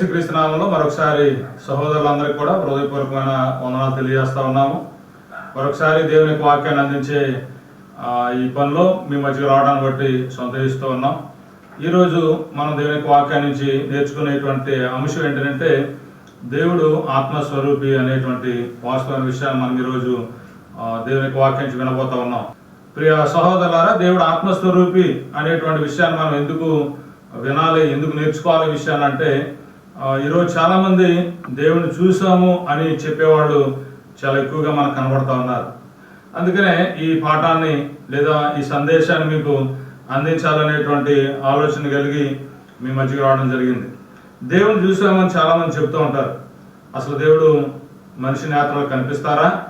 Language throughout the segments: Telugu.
యేసుక్రీస్తునామంలో మరొకసారి సహోదరులందరికీ కూడా హృదయపూర్వకమైన వందనాలు తెలియజేస్తా ఉన్నాము. మరొకసారి దేవుని వాక్యాన్ని అందించే ఈ పనిలో మీ మధ్యకి రావడాన్ని బట్టి సంతోషిస్తూ ఉన్నాం. ఈరోజు మనం దేవుని వాక్యాన్ని నుంచి నేర్చుకునేటువంటి అంశం ఏంటంటే దేవుడు ఆత్మస్వరూపి అనేటువంటి వాస్తవమైన విషయాన్ని మనం ఈరోజు ఆ, దేవుని వాక్యం నుంచి వినబోతా ఉన్నాం. ప్రియ సహోదరులారా దేవుడు ఆత్మస్వరూపి అనేటువంటి విషయాన్ని మనం ఎందుకు వినాలి ఎందుకు నేర్చుకోవాలి విషయాన్ని అంటే ఈరోజు చాలామంది దేవుని చూసాము అని చెప్పేవాళ్ళు చాలా ఎక్కువగా మనకు కనబడతా ఉన్నారు. అందుకనే ఈ పాఠాన్ని లేదా ఈ సందేశాన్ని మీకు అందించాలనేటువంటి ఆలోచన కలిగి మీ మధ్యకి రావడం జరిగింది. దేవుని చూసామని చాలామంది చెప్తూ ఉంటారు. అసలు దేవుడు మనిషి నేత్రలు కనిపిస్తారా?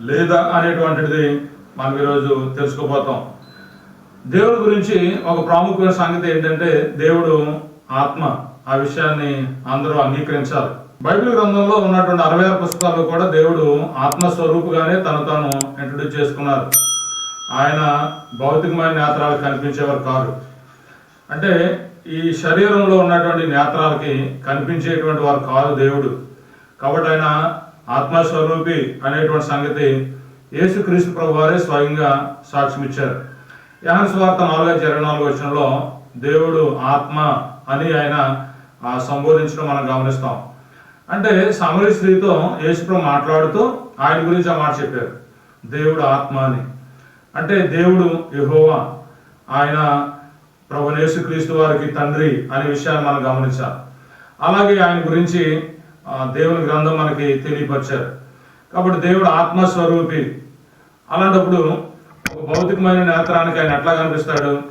లేదా అనేటువంటిది మనం ఈరోజు తెలుసుకోబోతాం. దేవుడి గురించి ఒక ప్రాముఖ్యమైన సంగతి ఏంటంటే దేవుడు ఆత్మ. ఆ విషయాన్ని అందరూ అంగీకరించాలి. బైబిల్ గ్రంథంలో ఉన్నటువంటి అరవై ఆరు పుస్తకాలు కూడా దేవుడు ఆత్మస్వరూపుగానే తను తాను ఇంట్రడ్యూస్ చేసుకున్నారు. ఆయన భౌతికమైన నేత్రాలు కనిపించేవారు కాదు అంటే ఈ శరీరంలో ఉన్నటువంటి నేత్రాలకి కనిపించేటువంటి వారు కాదు దేవుడు. కాబట్టి ఆయన ఆత్మస్వరూపి అనేటువంటి సంగతి యేసుక్రీస్తు ప్రభు వారే స్వయంగా సాక్ష్యం ఇచ్చారు. యహన్ స్వార్థ నాలుగు ఇరవై నాలుగు వచ్చినలో దేవుడు ఆత్మ అని ఆయన సంబోధించడం మనం గమనిస్తాం. అంటే సమరి స్త్రీతో యేసుప్రభు మాట్లాడుతూ ఆయన గురించి ఆ మాట చెప్పారు. దేవుడు ఆత్మ అని. అంటే దేవుడు యహోవా ఆయన ప్రభు యేసుక్రీస్తు వారికి తండ్రి అనే విషయాన్ని మనం గమనించాలి. అలాగే ఆయన గురించి దేవుని గ్రంథం మనకి తెలియపరిచారు. కాబట్టి దేవుడు ఆత్మస్వరూపి. అలాంటప్పుడు ఒక భౌతికమైన నేత్రానికి ఆయన ఎట్లా కనిపిస్తాడు?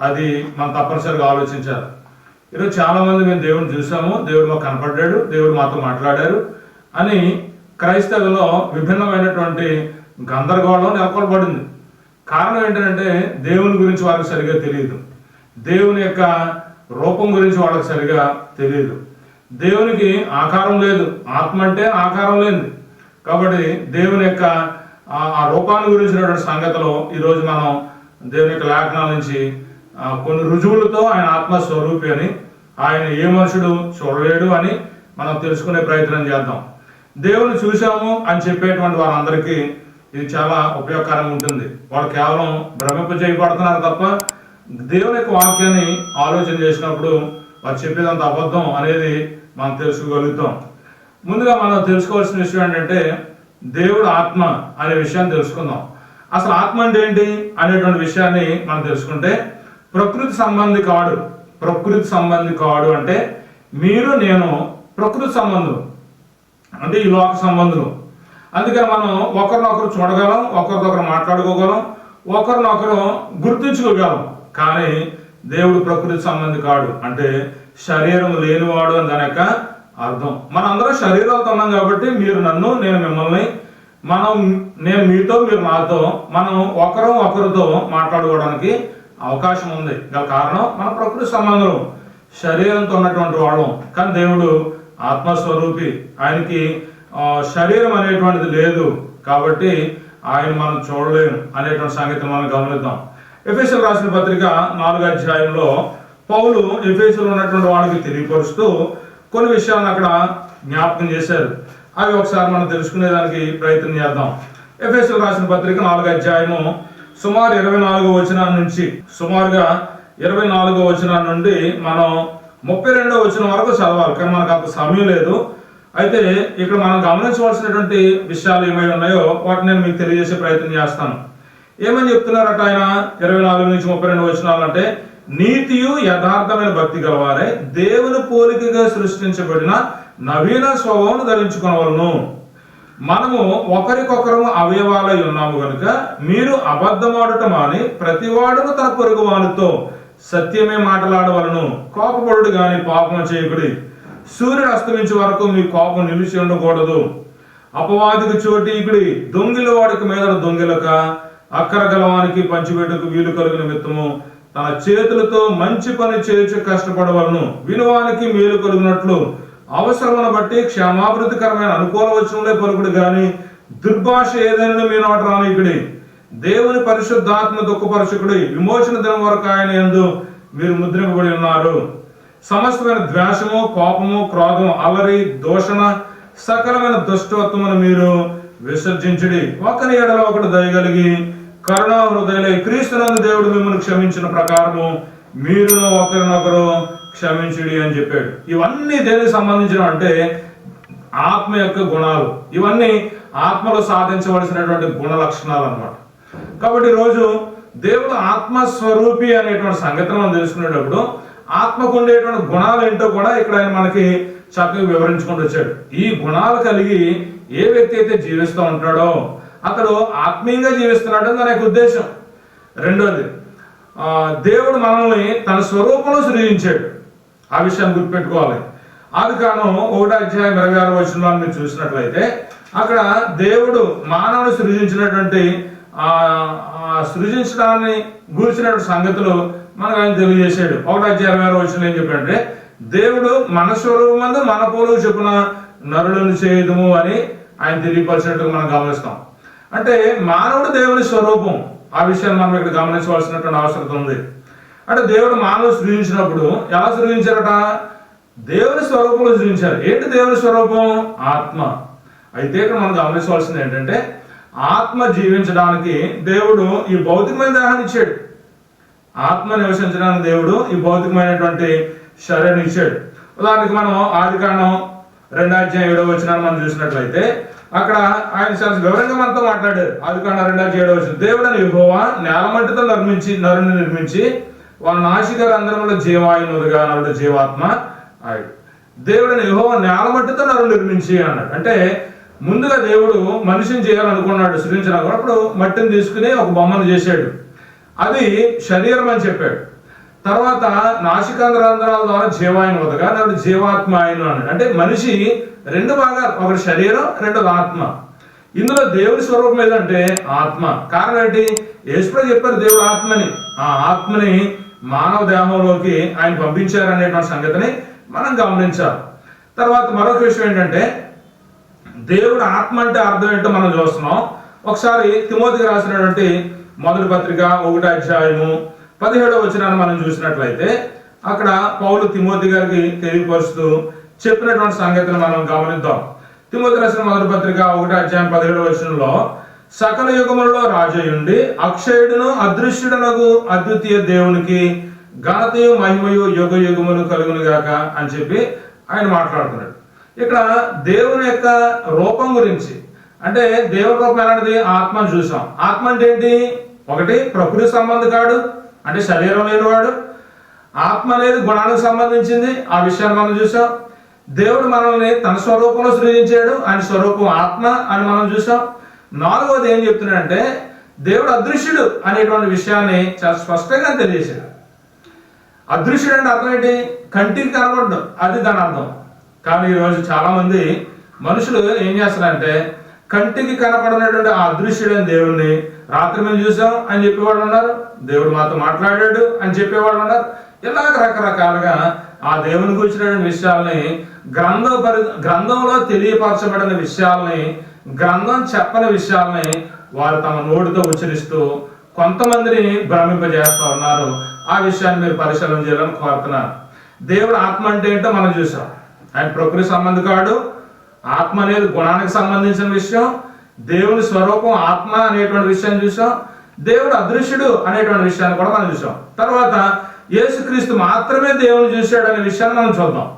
అది మనం తప్పనిసరిగా ఆలోచించాలి. ఈరోజు చాలామంది మేము దేవుడిని చూసాము. దేవుడు మాకు కనపడ్డాడు. దేవుడు మాతో మాట్లాడారు అని క్రైస్తవులో విభిన్నమైనటువంటి గందరగోళం నెలకొల్పడింది కారణం ఏంటంటే దేవుని గురించి వాళ్ళకి సరిగా తెలియదు దేవుని యొక్క రూపం గురించి వాళ్ళకి సరిగా తెలియదు దేవునికి ఆకారం లేదు. ఆత్మ అంటే ఆకారం లేదు కాబట్టి దేవుని యొక్క ఆ- రూపాన్ని గురించినటువంటి సంగతిలో ఈరోజు మనం దేవుని యొక్క లేఖనాల నుంచి కొన్ని రుజువులతో ఆయన ఆత్మస్వరూపి అని ఆయన ఏ మనుషుడు చూడలేడు అని మనం తెలుసుకునే ప్రయత్నం చేద్దాం. దేవుని చూశాము అని చెప్పేటువంటి వారందరికీ ఇది చాలా ఉపయోగకరంగా ఉంటుంది. వాళ్ళు కేవలం భ్రమింప చేయబడుతున్నారు తప్ప దేవుని యొక్క వాక్యాన్ని ఆలోచన చేసినప్పుడు వారు చెప్పేదంత అబద్ధం అనేది మనం తెలుసుకోగలుగుతాం. ముందుగా మనం తెలుసుకోవాల్సిన విషయం ఏంటంటే దేవుడు ఆత్మ అనే విషయాన్ని తెలుసుకుందాం. అసలు ఆత్మ అంటే ఏంటి అనేటువంటి విషయాన్ని మనం తెలుసుకుంటే ప్రకృతి సంబంధి కాడు. ప్రకృతి సంబంధి కాడు అంటే మీరు నేను ప్రకృతి సంబంధం అంటే ఈ లోక సంబంధులు. అందుకని మనం ఒకరినొకరు చూడగలం ఒకరినొకరు మాట్లాడుకోగలం ఒకరినొకరు గుర్తించుకోగలం. కానీ దేవుడు ప్రకృతి సంబంధి కాడు అంటే శరీరం లేనివాడు అని దాని యొక్క అర్థం. మనందరం శరీరాలతో ఉన్నాం కాబట్టి మీరు నన్ను నేను మిమ్మల్ని మనం నేను మీతో మీరు నాతో మనం ఒకరు ఒకరితో మాట్లాడుకోవడానికి అవకాశం ఉంది. గల కారణం మన ప్రకృతి సంబంధం శరీరంతో ఉన్నటువంటి వాళ్ళం. కానీ దేవుడు ఆత్మస్వరూపి. ఆయనకి శరీరం అనేటువంటిది లేదు కాబట్టి ఆయన మనం చూడలేము అనేటువంటి సంగతి మనం గమనిద్దాం. ఎఫ్ఎస్ఎల్ రాసిన పత్రిక నాలుగు అధ్యాయంలో పౌలు ఎఫ్ఎస్ఎల్ ఉన్నటువంటి వాళ్ళకి తెలియపరుస్తూ కొన్ని విషయాలను అక్కడ జ్ఞాపకం చేశారు. అవి ఒకసారి మనం తెలుసుకునేదానికి ప్రయత్నం చేద్దాం. ఎఫ్ఎస్ఎల్ రాసిన పత్రిక నాలుగు అధ్యాయము సుమారు ఇరవై నాలుగో వచనం నుంచి సుమారుగా ఇరవై నాలుగో వచనం నుండి మనం ముప్పై రెండో వచనం వరకు చదవాలి కానీ మనకు అంత సమయం లేదు. అయితే ఇక్కడ మనం గమనించవలసినటువంటి విషయాలు ఏమై ఉన్నాయో వాటిని నేను మీకు తెలియజేసే ప్రయత్నం చేస్తాను. ఏమని చెప్తున్నారట ఆయన ఇరవై నాలుగు నుంచి ముప్పై రెండు వచనాలు అంటే నీతియు యథార్థమైన భక్తి గలవారే దేవుని పోలికగా సృష్టించబడిన నవీన స్వభావం ధరించుకోవలను మనము ఒకరికొకరు అవయవాలై ఉన్నాము గనుక మీరు అబద్ధమాడుట మాని ప్రతివాడును తన పొరుగు వానితో సత్యమే మాట్లాడవలను. కోపపడుడు గాని పాపం చేయకుడి. సూర్యుడు అస్తమించే వరకు మీ కోపం నిలిచి ఉండకూడదు. అపవాదికి చోటీకుడి దొంగిల వాడికి మీద దొంగిలక అక్కర గలవానికి పంచిపెట్టుకు వీలు కలిగిన విత్తము తన చేతులతో మంచి పని చేర్చి కష్టపడవలను. వినువానికి మేలు కలిగినట్లు అవసరమును బట్టి క్షమాభివృద్ధికరమైన అనుకూల వచనంలో పలుకుడు కానీ దుర్భాష ఏదైనా మీ నోట రానికుడి దేవుని పరిశుద్ధాత్మ దుఃఖపరచుకుడి విమోచన దినం వరకు ఆయన ఎందు మీరు ముద్రింపబడి ఉన్నారు. సమస్తమైన ద్వేషము కోపము క్రోధము అలరి దూషణ సకలమైన దుష్టత్వమును మీరు విసర్జించుడి. ఒకరి ఏడలో ఒకటి దయగలిగి కరుణా హృదయలై క్రీస్తునందు దేవుడు మిమ్మల్ని క్షమించిన ప్రకారము మీరును ఒకరినొకరు క్షమించుడి అని చెప్పాడు. ఇవన్నీ దేనికి సంబంధించిన అంటే ఆత్మ యొక్క గుణాలు. ఇవన్నీ ఆత్మలో సాధించవలసినటువంటి గుణ లక్షణాలు అన్నమాట. కాబట్టి రోజు దేవుడు ఆత్మస్వరూపి అనేటువంటి సంగతి మనం తెలుసుకునేటప్పుడు ఆత్మకు ఉండేటువంటి గుణాలు ఏంటో కూడా ఇక్కడ ఆయన మనకి చక్కగా వివరించుకుంటూ వచ్చాడు. ఈ గుణాలు కలిగి ఏ వ్యక్తి అయితే జీవిస్తూ ఉంటాడో అతడు ఆత్మీయంగా జీవిస్తున్నాడు అని యొక్క ఉద్దేశం. రెండోది దేవుడు మనల్ని తన స్వరూపంలో సృజించాడు. ఆ విషయాన్ని గుర్తుపెట్టుకోవాలి. ఆది కాలం ఒకటో అధ్యాయం ఇరవై ఆరు వచనంలో మీరు చూసినట్లయితే అక్కడ దేవుడు మానవుడు సృజించినటువంటి సృజించడాన్ని గూర్చినటువంటి సంగతులు మనకు ఆయన తెలియజేశాడు. ఒకటో అధ్యాయం ఇరవై ఆరు వచనంలో ఏం చెప్పాడంటే దేవుడు మన స్వరూపమందు మన పోలు చెప్పున నరులను చేయదము అని ఆయన తెలియపరిచినట్టుగా మనం గమనిస్తాం. అంటే మానవుడు దేవుని స్వరూపం. ఆ విషయాన్ని మనం ఇక్కడ గమనించవలసినటువంటి అవసరం ఉంది. అంటే దేవుడు మానవుడు సృజించినప్పుడు ఎలా సృజించారట? దేవుని స్వరూపంలో సృజించారు. ఏంటి దేవుని స్వరూపం? ఆత్మ. అయితే ఇక్కడ మనం గమనించవలసింది ఏంటంటే ఆత్మ జీవించడానికి దేవుడు ఈ భౌతికమైన దేహాన్ని ఇచ్చాడు. ఆత్మ నివసించడానికి దేవుడు ఈ భౌతికమైనటువంటి శరీరం ఇచ్చాడు. ఉదాహరణకి మనం ఆది కాండం రెండో ఏడో వచ్చిన మనం చూసినట్లయితే అక్కడ ఆయన చాలా వివరంగా మనతో మాట్లాడారు. ఆది కాండం ఏడవ ఏడో వచ్చిన దేవుడు అని విభవ నేల మట్టితో నిర్మించి నరుని నిర్మించి వాళ్ళ నాసిక రంధ్రముల జీవాయునుగా నరుడు జీవాత్మ ఆయన దేవుడిని యెహోవా నేలమట్టితో నరు నిర్మించి అన్నాడు. అంటే ముందుగా దేవుడు మనిషిని చేయాలనుకున్నాడు సృజించినప్పుడు అప్పుడు మట్టిని తీసుకుని ఒక బొమ్మను చేశాడు. అది శరీరం అని చెప్పాడు. తర్వాత నాసికాంధ్రాంధ్రాల ద్వారా జీవాయన ఉదగా నాడు జీవాత్మ ఆయన అన్నాడు. అంటే మనిషి రెండు భాగాలు ఒకటి శరీరం రెండు ఆత్మ. ఇందులో దేవుడి స్వరూపం ఏదంటే ఆత్మ. కారణం ఏంటి? యేసుప్రభు చెప్పారు దేవుడు ఆత్మని. ఆ ఆత్మని మానవ దేహంలోకి ఆయన పంపించారనేటువంటి సంగతిని మనం గమనించాలి. తర్వాత మరొక విషయం ఏంటంటే దేవుడు ఆత్మ అంటే అర్థం ఏంటో మనం చూస్తున్నాం. ఒకసారి తిమోతికి రాసినటువంటి మొదటి పత్రిక ఒకటి అధ్యాయము పదిహేడవ వచనాన్ని మనం చూసినట్లయితే అక్కడ పౌలు తిమోతి గారికి తెలియపరుస్తూ చెప్పినటువంటి సంగతిని మనం గమనిద్దాం. తిమోతి రాసిన మొదటి పత్రిక ఒకటి అధ్యాయం పదిహేడవ వచనంలో సకల యుగములలో రాజయుండి అక్షయుడును అదృశ్యుడనగు అద్వితీయ దేవునికి ఘనతయు మహిమయు యుగ యుగములు కలుగునుగాక అని చెప్పి ఆయన మాట్లాడుతున్నాడు. ఇక్కడ దేవుని యొక్క రూపం గురించి అంటే దేవుని రూపం ఎలాంటిది? ఆత్మ చూసాం. ఆత్మ అంటే ఏంటి? ఒకటి ప్రకృతి సంబంధకాడు అంటే శరీరం లేనివాడు. ఆత్మ అనేది గుణానికి సంబంధించింది. ఆ విషయాన్ని మనం చూసాం. దేవుడు మనల్ని తన స్వరూపంలో సృజించాడు. ఆయన స్వరూపం ఆత్మ అని మనం చూసాం. నాలుగవది ఏం చెప్తున్నాడంటే దేవుడు అదృశ్యుడు అనేటువంటి విషయాన్ని చాలా స్పష్టంగా తెలియజేశాడు. అదృశ్యుడు అంటే అర్థం ఏంటి? కంటికి కనబడడం. అది దాని అర్థం. కానీ ఈరోజు చాలామంది మనుషులు ఏం చేస్తారంటే కంటికి కనపడినటువంటి ఆ అదృశ్యుడైన దేవుణ్ణి రాత్రి మేము చూసాం అని చెప్పేవాళ్ళు ఉన్నారు. దేవుడు మాతో మాట్లాడాడు అని చెప్పేవాళ్ళు ఉన్నారు. ఇలాగ రకరకాలుగా ఆ దేవుని గురించిన విషయాల్ని గ్రంథ పరి గ్రంథంలో తెలియపరచబడిన విషయాల్ని గ్రంథం చెప్పని విషయాలని వారు తమ నోటితో ఉచ్చరిస్తూ కొంతమందిని భ్రమింపజేస్తూ ఉన్నారు. ఆ విషయాన్ని మీరు పరిశీలన చేయాలని కోరుతున్నారు. దేవుడు ఆత్మ అంటే ఏంటో మనం చూసాం ఆయన ప్రకృతి సంబంధి కాడు. ఆత్మ అనేది గుణానికి సంబంధించిన విషయం. దేవుని స్వరూపం ఆత్మ అనేటువంటి విషయం చూసాం దేవుడు అదృశ్యుడు అనేటువంటి విషయాన్ని కూడా మనం చూసాం తర్వాత యేసుక్రీస్తు మాత్రమే దేవుని చూశాడు అనే విషయాన్ని మనం చూద్దాం.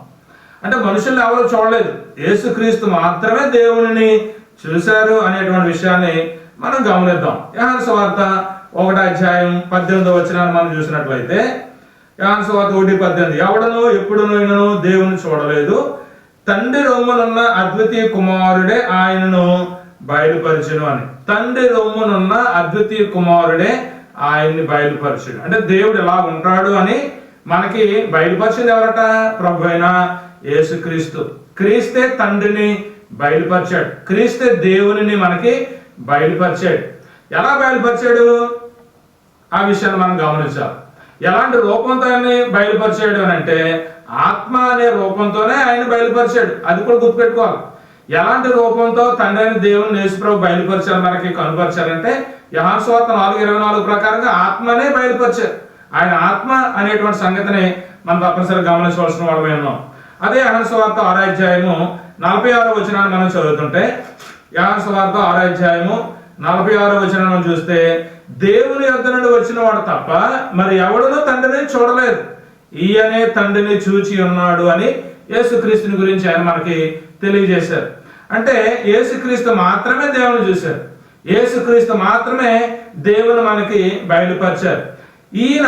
అంటే మనుషులు ఎవరు చూడలేదు. యేసుక్రీస్తు మాత్రమే దేవుని చూశారు అనేటువంటి విషయాన్ని మనం గమనిద్దాం. యోహాను వార్త ఒకటి అధ్యాయం పద్దెనిమిదో వచనాన్ని మనం చూసినట్లయితే యోహాను వార్త ఒకటి పద్దెనిమిది. ఎవడనో ఎప్పుడునైనా దేవుని చూడలేదు. తండ్రి రొమ్మునున్న అద్వితీయ కుమారుడే ఆయనను బయలుపరచును అని. తండ్రి రొమ్మునున్న అద్వితీయ కుమారుడే ఆయన్ని బయలుపరచుడు అంటే దేవుడు ఎలా ఉంటాడు అని మనకి బయలుపరిచింది ఎవరట? ప్రభు అయిన యేసుక్రీస్తు. క్రీస్తే తండ్రిని బయలుపరిచాడు. క్రీస్తు దేవుని మనకి బయలుపరిచాడు. ఎలా బయలుపరిచాడు? ఆ విషయాన్ని మనం గమనించాలి. ఎలాంటి రూపంతో ఆయన్ని బయలుపరిచాడు అని అంటే ఆత్మ అనే రూపంతోనే ఆయన బయలుపరిచాడు. అది కూడా గుర్తుపెట్టుకోవాలి. ఎలాంటి రూపంతో తండ్రి అయిన దేవుని యేసుప్రభు బయలుపరిచారు మనకి కనుపరిచారంటే యహాస్వార్త నాలుగు ఇరవై నాలుగు ప్రకారంగా ఆత్మనే బయలుపరిచారు. ఆయన ఆత్మ అనేటువంటి సంగతిని మనం తప్పనిసరిగా గమనించవలసిన వాళ్ళమే ఉన్నాం. అదే యహాస్వార్త ఆరాధ్యాయము నలభై ఆరో వచనాన్ని మనం చదువుతుంటే యెహోవా సువార్త ఆరో అధ్యాయము నలభై ఆరో వచనం చూస్తే దేవుని యొద్ద నుండి వచ్చిన వాడు తప్ప మరి ఎవడునూ తండ్రిని చూడలేదు. ఈయనే తండ్రిని చూచి ఉన్నాడు అని యేసుక్రీస్తుని గురించి ఆయన మనకి తెలియజేశారు. అంటే యేసుక్రీస్తు మాత్రమే దేవుని చూశారు. యేసుక్రీస్తు మాత్రమే దేవుని మనకి బయలుపరిచారు. ఈయన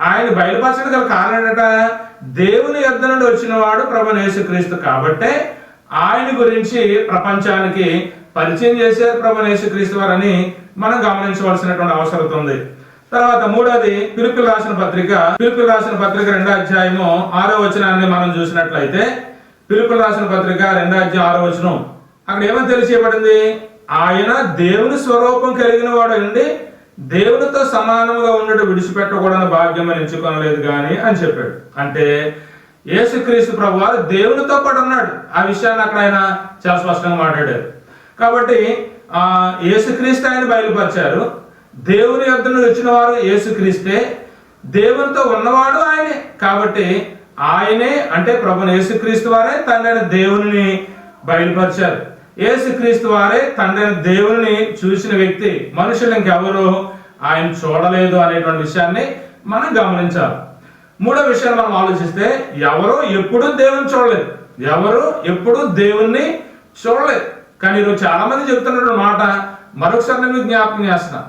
ఆయన బయలుపరచడం గల కారణం దేవుని యొద్ద నుండి వచ్చిన వాడు ప్రభు యేసుక్రీస్తు కాబట్టే ఆయన గురించి ప్రపంచానికి పరిచయం చేశారు ప్రభు యేసుక్రీస్తు వారని మనం గమనించవలసినటువంటి అవసరం ఉంది. తర్వాత మూడోది పిలుపులు రాసిన పత్రిక. పిలుపులు రాసిన పత్రిక రెండో అధ్యాయము ఆరో వచనాన్ని మనం చూసినట్లయితే పిలుపులు రాసిన పత్రిక రెండో అధ్యాయం ఆరో వచనం. అక్కడ ఏమని తెలియచేయబడింది? ఆయన దేవుని స్వరూపం కలిగిన వాడు అండి. దేవునితో సమానముగా ఉండడం విడిచిపెట్టకూడని భాగ్యం అని ఎంచుకొనలేదు కానీ అని చెప్పాడు. అంటే యేసుక్రీస్తు ప్రభు వారు దేవునితో పాటు ఉన్నాడు. ఆ విషయాన్ని అక్కడ ఆయన చాలా స్పష్టంగా మాట్లాడారు. కాబట్టి ఆ యేసుక్రీస్తు ఆయన బయలుపరిచారు. దేవుని యొద్ద వచ్చిన వారు యేసుక్రీస్తే దేవునితో ఉన్నవాడు ఆయనే. కాబట్టి ఆయనే అంటే ప్రభుని యేసుక్రీస్తు వారే తండ్రి దేవుని బయలుపరిచారు. యేసుక్రీస్తు వారే తండ్రి దేవుని చూసిన వ్యక్తి మనుషులు ఇంకెవరు ఆయన చూడలేదు అనేటువంటి విషయాన్ని మనం గమనించాలి. మూడో విషయాన్ని మనం ఆలోచిస్తే ఎవరు ఎప్పుడు దేవుని చూడలేదు. ఎవరు ఎప్పుడు దేవుణ్ణి చూడలేదు. కానీ ఈరోజు చాలా మంది చెప్తున్నటువంటి మాట మరొకసారి నేను జ్ఞాపకం చేస్తున్నా.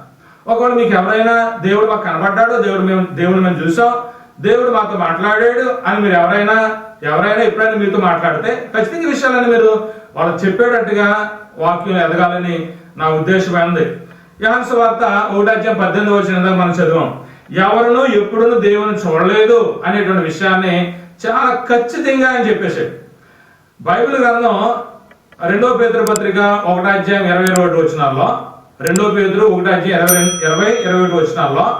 ఒకవేళ మీకు ఎవరైనా దేవుడు మాకు కనబడ్డాడు దేవుడు మేము దేవుడు మేము చూసాం దేవుడు మాతో మాట్లాడాడు అని మీరు ఎవరైనా ఎవరైనా ఎప్పుడైనా మీతో మాట్లాడితే ఖచ్చితంగా విషయాలని మీరు వాళ్ళు చెప్పేటట్టుగా వాక్యం ఎదగాలని నా ఉద్దేశమైనది. యహన్స్ వార్త ఒకటాధ్యాయం పద్దెనిమిది వచ్చిన మనం చదివాం. ఎవరును ఎప్పుడును దేవుని చూడలేదు అనేటువంటి విషయాన్ని చాలా ఖచ్చితంగా ఆయన చెప్పేశాడు. బైబిల్ గ్రంథం రెండో పేదరు పత్రిక ఒకటో అధ్యాయం ఇరవై ఇరవై ఒకటి వచ్చినాల్లో రెండో పేదరు ఒకటో అధ్యాయం ఇరవై ఇరవై ఇరవై ఒకటి వచ్చినాల్లో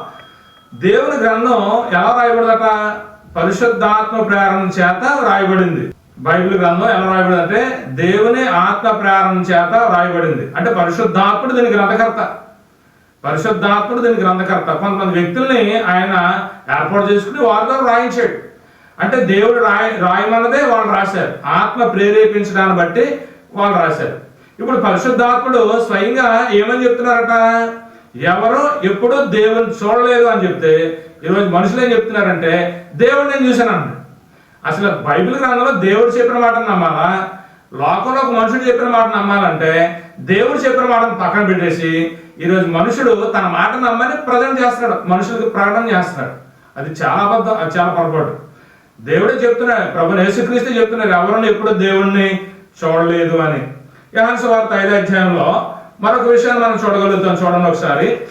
దేవుని గ్రంథం ఎలా రాయబడదట? పరిశుద్ధాత్మ ప్రేరణ చేత రాయబడింది. బైబిల్ గ్రంథం ఎలా రాయబడింది అంటే దేవుని ఆత్మ ప్రేరణ చేత రాయబడింది. అంటే పరిశుద్ధాత్ముడు దీని గ్రంథకర్త. పరిశుద్ధాత్ముడు దీని గ్రంథకర్త. కొంతమంది వ్యక్తుల్ని ఆయన ఏర్పాటు చేసుకుని వారితో రాయించాడు. అంటే దేవుడు రాయ రాయమన్నదే వాళ్ళు రాశారు. ఆత్మ ప్రేరేపించడాన్ని బట్టి వాళ్ళు రాశారు. ఇప్పుడు పరిశుద్ధాత్ముడు స్వయంగా ఏమని చెప్తున్నారట? ఎవరు ఎప్పుడు దేవుని చూడలేదు అని చెప్తే ఈరోజు మనుషులు ఏం చెప్తున్నారంటే దేవుడు నేను చూశాను అసలు బైబిల్ గ్రంథంలో దేవుడు చెప్పిన మాట నమ్మాలా? లోకంలో ఒక మనుషుడు చెప్పిన మాట నమ్మాలంటే దేవుడు చెప్పిన మాటను పక్కన పెట్టేసి ఈరోజు మనుషుడు తన మాట నమ్మని ప్రజెంట్ చేస్తున్నాడు. మనుషులకు ప్రకటన చేస్తున్నాడు. అది చాలా అబద్ధం అది చాలా పొరపాటు. దేవుడే చెప్తున్నాడు ప్రభు యేసుక్రీస్తు చెప్తున్నారు ఎవరిని ఎప్పుడు దేవుణ్ణి చూడలేదు అని. యహాన్స్ వార్త ఐదు అధ్యాయంలో మరొక విషయాన్ని మనం చూడగలుగుతాం చూడండి ఒకసారి.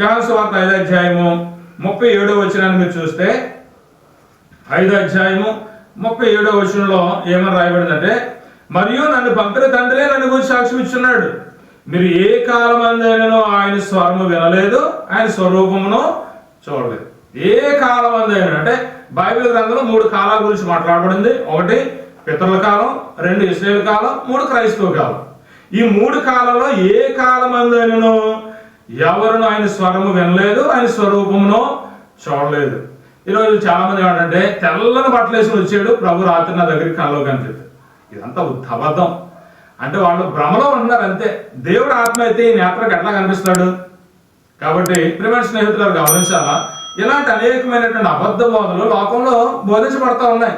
యహాన్స్ వార్త ఐదు అధ్యాయము ముప్పై ఏడో వచ్చినాన్ని మీరు చూస్తే ఐదో అధ్యాయము ముప్పై ఏడో వచనంలో ఏమని రాయబడిందంటే మరియు నన్ను పంపిన తండ్రే నన్ను గురించి సాక్ష్యం ఇచ్చున్నాడు. మీరు ఏ కాలం ఆయన స్వరము వినలేదు ఆయన స్వరూపమును చూడలేదు. ఏ కాలమందైనా అంటే బైబిల్ గ్రంథంలో మూడు కాలాల గురించి మాట్లాడబడింది. ఒకటి పితరుల కాలం రెండు ఇస్రాయేల్ కాలం మూడు క్రైస్తవ కాలం. ఈ మూడు కాలంలో ఏ కాలం ఎవరును ఆయన స్వరము వినలేదు ఆయన స్వరూపమును చూడలేదు. ఈరోజు చాలా మంది ఏమంటే తెల్లని బట్టలు వేసుకుని వచ్చాడు ప్రభు రాత్రి నా దగ్గరికి కల్లో కనిపిస్తుంది. ఇదంతా అబద్ధం. అంటే వాళ్ళు భ్రమలో ఉన్నారు అంతే. దేవుడు ఆత్మ అయితే ఈ నేత్రకు ఎట్లా కనిపిస్తాడు కాబట్టి ప్రిమైన స్నేహితులు గమనించాలా? ఇలాంటి అనేకమైనటువంటి అబద్ధ బోధలు లోకంలో బోధించబడతా ఉన్నాయి.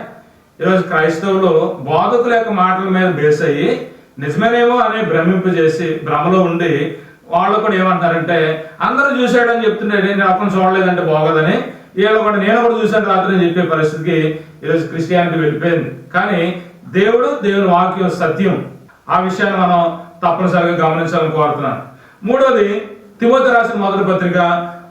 ఈరోజు క్రైస్తవులు బోధకుల యొక్క మాటల మీద బేస్ అయ్యి నిజమేనేమో అని భ్రమింపు చేసి భ్రమలో ఉండి వాళ్ళు కూడా ఏమంటారంటే అందరూ చూశాడని చెప్తున్నాడు నేను అప్పుడు చూడలేదంటే బాగోదని. వీళ్ళు కూడా నేను కూడా చూశాను రాత్రి అని చెప్పే పరిస్థితికి ఈరోజు క్రిస్టియానిటీ వెళ్ళిపోయింది. కానీ దేవుడు దేవుని వాక్యం సత్యం. ఆ విషయాన్ని మనం తప్పనిసరిగా గమనించాలని కోరుతున్నాను. మూడోది తిమోతి రాసిన మొదటి పత్రిక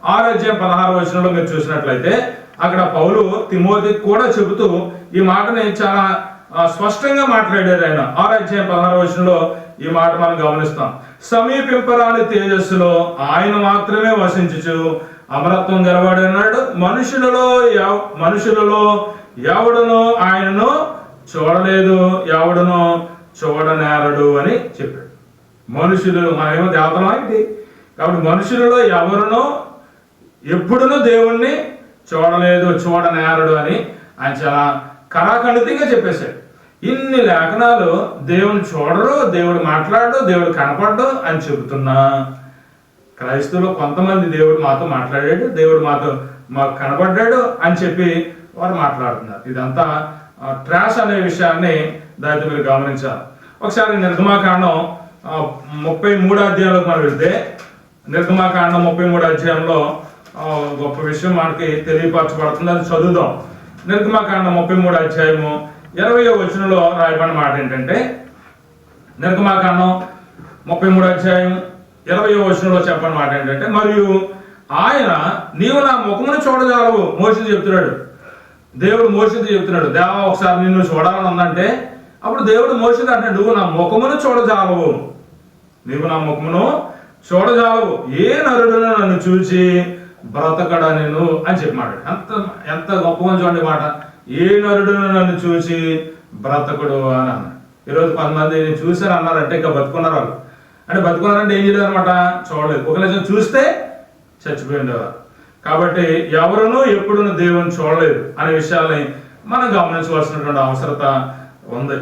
ఆరోగ్యం పదహారు వచనంలో మీరు చూసినట్లయితే అక్కడ పౌలు తిమోతి కూడా చెబుతూ ఈ మాటని చాలా స్పష్టంగా మాట్లాడారు ఆయన. ఆరోగ్యం పదహారు వచనంలో ఈ మాట మనం గమనిస్తాం. సమీపింపరాని తేజస్సులో ఆయన మాత్రమే వసించుచు అమరత్వం గలవాడు అన్నాడు మనుషులలో ఎవ- మనుషులలో ఎవడనో ఆయనను చూడలేదు ఎవడను చూడనేరడు అని చెప్పాడు. మనుషులు మనమేమో దేవతలం ఏంటి? కాబట్టి మనుషులలో ఎవరునో ఎప్పుడునూ దేవుణ్ణి చూడలేదు చూడనేరడు అని ఆయన చాలా కళాఖండితంగా చెప్పేశాడు. ఇన్ని లేఖనాలు దేవుని చూడరు దేవుడు మాట్లాడు దేవుడు కనపడడు అని చెబుతున్నా. క్రైస్తవులు కొంతమంది దేవుడు మాతో మాట్లాడాడు దేవుడు మాతో మాకు కనపడ్డాడు అని చెప్పి వారు మాట్లాడుతున్నారు. ఇదంతా ట్రాష్ అనే విషయాన్ని దాన్ని మీరు గమనించాలి ఒకసారి నిర్గమాకాండం ముప్పై మూడో అధ్యాయంలోకి మనం వెళ్తే నిర్గమాకాండం ముప్పై మూడో అధ్యాయంలో గొప్ప విషయం మనకి తెలియపరచబడుతుంది. అది చదువుదాం. నిర్గమాకాండం ముప్పై మూడు అధ్యాయము ఇరవయో వచనంలో రాయబడిన మాట ఏంటంటే నిర్గమాకాండం ముప్పై మూడు అధ్యాయం ఇరవై వచనంలో చెప్పని మాట ఏంటంటే మరియు ఆయన నీవు నా ముఖమును చూడగలవు. మోసం చెప్తున్నాడు. దేవుడు మోషితో చెప్తున్నాడు దేవా ఒకసారి నిన్ను చూడాలని ఉందంటే అప్పుడు దేవుడు మోషితో అంటాడు నువ్వు నా ముఖమును చూడజాలవు. నువ్వు నా ముఖమును చూడజాలవు. ఏ నరుడును నన్ను చూచి బ్రతకడా నేను? అని చెప్పాడు ఎంత ఎంత గొప్పగా చూడండి మాట. ఏ నరుడును నన్ను చూసి బ్రతకుడు అని అన్నాడు. ఈరోజు కొంతమంది నేను చూశాను అన్నారంటే ఇంకా బతుకున్నారు వాళ్ళు. అంటే బతుకున్నారంటే ఏం చేయలేదు అనమాట చూడలేదు. ఒక చూస్తే చచ్చిపోయిండేవారు కాబట్టి ఎవరునూ ఎప్పుడును దేవుని చూడలేదు అనే విషయాల్ని మనం గమనించవలసినటువంటి అవసరత ఉంది.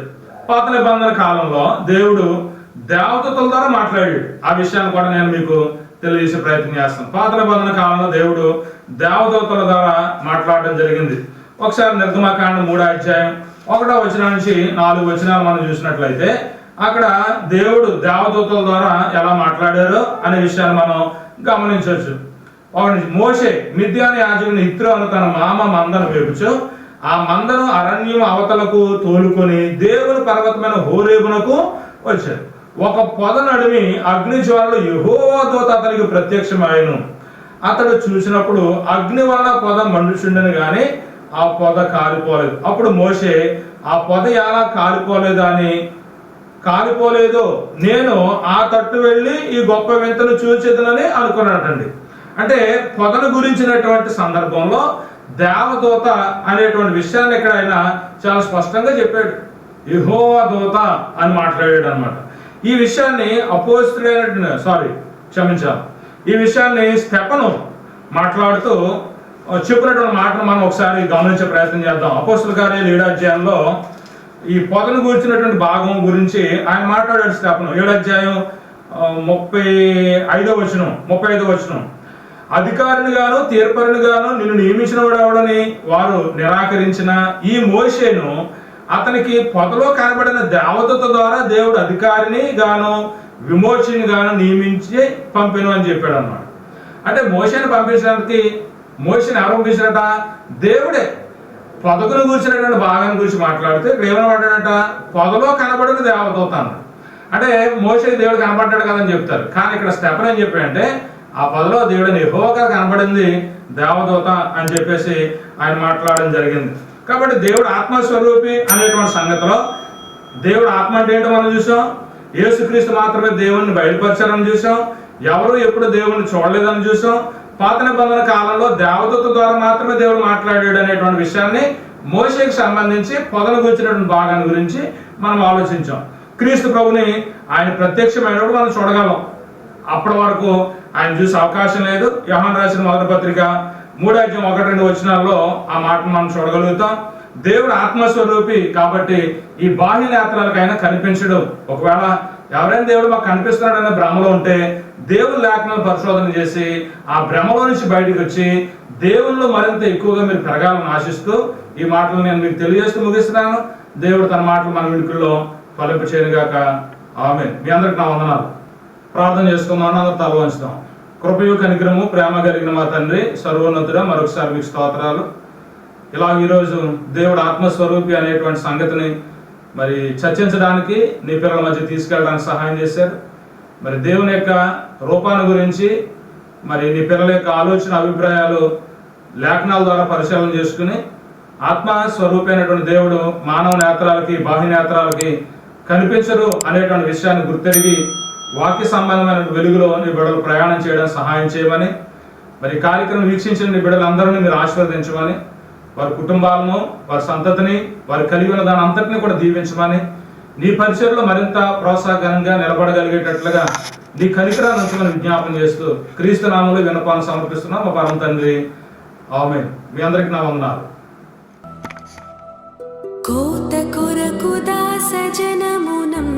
పాత నిబంధన కాలంలో దేవుడు దేవతల ద్వారా మాట్లాడాడు. ఆ విషయాన్ని కూడా నేను మీకు తెలియజేసే ప్రయత్నం చేస్తాను. పాత నిబంధన కాలంలో దేవుడు దేవదూతల ద్వారా మాట్లాడడం జరిగింది. ఒకసారి నిర్గమకాండ మూడో అధ్యాయం ఒకటో వచనం నుంచి నాలుగు వచనాలు మనం చూసినట్లయితే అక్కడ దేవుడు దేవదూతల ద్వారా ఎలా మాట్లాడారో అనే విషయాన్ని మనం గమనించవచ్చు. ఒకటి మోషే మిద్యాని యాజకుని ఇత్రు అను తన మామ మందను వేపుచు ఆ మందను అరణ్యం అవతలకు తోలుకొని దేవుని పర్వతమైన హోరేబునకు వచ్చాడు. ఒక పొద నడిమి అగ్నిజ్వాలలు జ్వాలలు దూత అతనికి ప్రత్యక్షమాయను అతడు చూసినప్పుడు అగ్ని వల్ల పొద మండుచుండని గాని ఆ పొద కాలిపోలేదు. అప్పుడు మోషే ఆ పొద ఎలా కాలిపోలేదు అని? కాలిపోలేదు? నేను ఆ తట్టు వెళ్ళి ఈ గొప్ప వింతను చూచేదనని అనుకున్నాడండి. అంటే పొదను గురించినటువంటి సందర్భంలో దేవదూత అనేటువంటి విషయాన్ని ఇక్కడ ఆయన చాలా స్పష్టంగా చెప్పాడు. యెహోవా దూత అని మాట్లాడాడు అనమాట ఈ విషయాన్ని అపోస్తులైన సారీ క్షమించాలి. ఈ విషయాన్ని స్టెపను మాట్లాడుతూ చెప్పినటువంటి మాటను మనం ఒకసారి గమనించే ప్రయత్నం చేద్దాం. అపోస్తుల గారి ఏడాధ్యాయంలో ఈ పొదను గురించినటువంటి భాగం గురించి ఆయన మాట్లాడాడు స్టెపను ఏడాధ్యాయం ముప్పై ఐదో వచనం ముప్పై ఐదో వచనం. అధికారిని గాను తీర్పరిని గాను నిన్ను నియమించిన వాడని వారు నిరాకరించిన ఈ మోషేను అతనికి పొదలో కనబడిన దేవతత ద్వారా దేవుడు అధికారిని గాను విమోచని గాను నియమించి పంపిను అని చెప్పాడు అన్నమాట అంటే మోషని పంపించడానికి మోషని ఎవరు పంపించారట దేవుడే పొదకును కూర్చున్నటువంటి భాగాన్ని గురించి మాట్లాడితే ఇక్కడ ఏమని పొదలో కనబడిన దేవదూత అన్నాడు. అంటే మోషకి దేవుడు కనబడ్డాడు కదని చెప్తారు. కానీ ఇక్కడ స్టెఫన్ ఏం చెప్పాడంటే ఆ పల్లో దేవుడు నిహోగా కనబడింది దేవదూత అని చెప్పేసి ఆయన మాట్లాడడం జరిగింది. కాబట్టి దేవుడు ఆత్మస్వరూపి అనేటువంటి సంగతిలో దేవుడు ఆత్మ అంటే ఏంటో మనం చూసాం. యేసుక్రీస్తు మాత్రమే దేవుణ్ణి బయలుపరచారని చూసాం. ఎవరు ఎప్పుడు దేవుణ్ణి చూడలేదని చూసాం. పాత నిబంధన కాలంలో దేవదూత ద్వారా మాత్రమే దేవుడు మాట్లాడాడు అనేటువంటి విషయాన్ని మోషేకి సంబంధించి పొదను గురించినటువంటి భాగాన్ని గురించి మనం ఆలోచించాం. క్రీస్తు ప్రభుని ఆయన ప్రత్యక్షమైనప్పుడు మనం చూడగలం. అప్పటి వరకు ఆయన చూసే అవకాశం లేదు. యహాన్ రాసిన మొదటి పత్రిక మూడాధ్యం ఒకటి రెండు వచనాల్లో ఆ మాటను మనం చూడగలుగుతాం. దేవుడు ఆత్మస్వరూపి కాబట్టి ఈ బాహ్య నేత్రాలకైనా ఆయన ఒకవేళ ఎవరైనా దేవుడు మాకు కనిపిస్తున్నాడనే భ్రమలో ఉంటే దేవుడు లేఖనాలు పరిశోధన చేసి ఆ భ్రమలో నుంచి బయటకు వచ్చి దేవుళ్ళు మరింత ఎక్కువగా మీరు పెరగాలని ఆశిస్తూ ఈ మాటలు నేను మీకు తెలియజేస్తూ ముగిస్తున్నాను. దేవుడు తన మాటలు మన విడుకుల్లో ఫలింపు చేయనుగాక ఆమె మీ అందరికి నా వందనాలు. ప్రార్థన చేసుకుందాం అందరూ తల వంచుదాం కృపయు కనికరము ప్రేమ కలిగిన మా తండ్రి సర్వోన్నతుడ మరొకసారి మీకు స్తోత్రాలు. ఇలా ఈరోజు దేవుడు ఆత్మస్వరూపి అనేటువంటి సంగతిని మరి చర్చించడానికి నీ పిల్లల మధ్య తీసుకెళ్ళడానికి సహాయం చేశారు. మరి దేవుని యొక్క రూపాన్ని గురించి మరి నీ పిల్లల యొక్క ఆలోచన అభిప్రాయాలు లేఖనాల ద్వారా పరిశీలన చేసుకుని ఆత్మ స్వరూపైనటువంటి దేవుడు మానవ నేత్రాలకి బాహ్య నేత్రాలకి కనిపించరు అనేటువంటి విషయాన్ని గుర్తెరిగి వాక్య సంబంధమైన వెలుగులో నీ బిడలు ప్రయాణం చేయడం సహాయం చేయమని మరి కార్యక్రమం వీక్షించిన నీ బిడ్డలందరినీ మీరు ఆశీర్వదించమని వారి కుటుంబాలను వారి సంతతిని వారు కలిగి ఉన్న దాని అంతటిని కూడా దీవించమని నీ పరిచయంలో మరింత ప్రోత్సాహకరంగా నిలబడగలిగేటట్లుగా నీ కనికరాన్ని ఉంచమని విజ్ఞాపన చేస్తూ క్రీస్తు నామంలో వినపాలను సమర్పిస్తున్నాం. మా పరమ తండ్రి ఆమె మీ అందరికి నా వందనాలు. కోత కొరకు దాస జనమునం